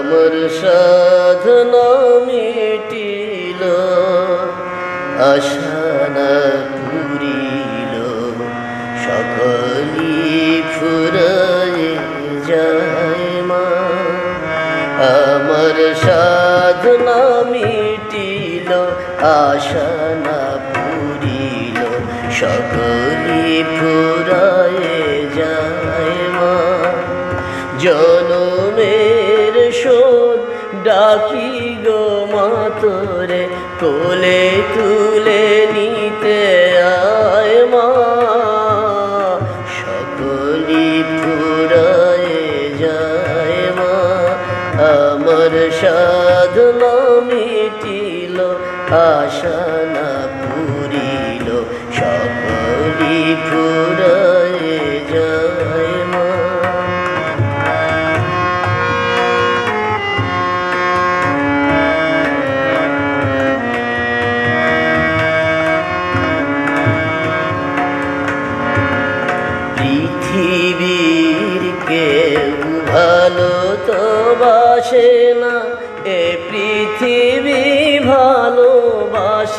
আমার সাধনা মেটিল আশানা পুরিল সকলি ফুরাই যায় মা। আমার সাধনা মিটিল আশানা পুরিল সকলি ফুরাই যায় মা। জন ডাকি গো মাতরে, কোলে তুলে নিতে আয় মা। সকলি ফুরায় যায় মা। আমার সাধনা মিটিল, আশা না পুরিল, সকলি তো বাসে না, এ পৃথিবী ভালোবাসিতে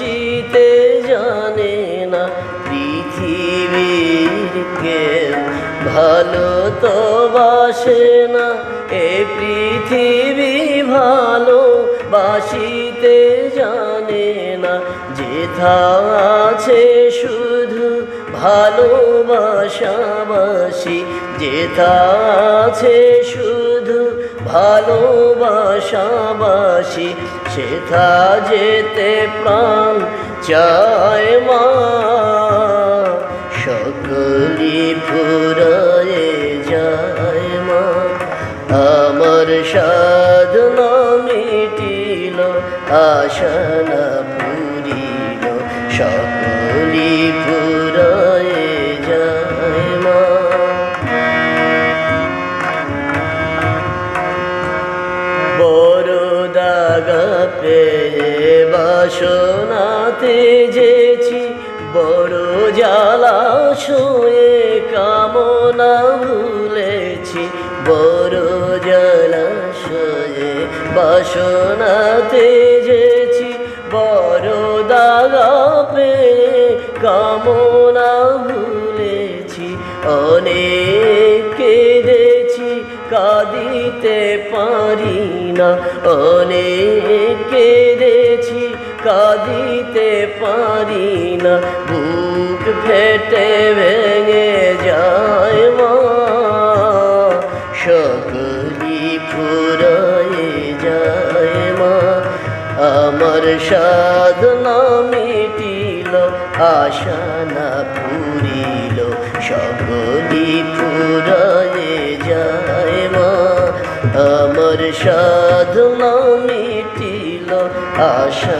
জানে না। পৃথিবীর ভালো তো বাসে না, এ পৃথিবী ভালো বাসিতে জানে না। যেথা আছে শুধু ভালোবাসাবাসি, যেথা আছে শুধু ভালোবাসাবাসি সেথা যেতে প্রাণ চায় মা। সকলি ফুরায়ে যায় মা। আমার সাধনা মিটিল, আশা না পেয়ে বাসনাতে যেছি, বড় জ্বালা শুয়ে কামনা ভুলেছি, বড় জ্বালা শুয়ে বাসনাতে যেছি, বড় দাগা পেয়ে কামনা ভুলেছি, অনেক কাঁদিতে পারি না। অনেক কেঁদেছি কাঁদিতে পারি না। বুক ফেটে ভেঙে যায় মা। সকলি ফুরায়ে যায় মা। আমার সাধনা মিটিল, আশা না পুরিল। সকলি ফুরায়ে যায় সাধনা মিটিল আশা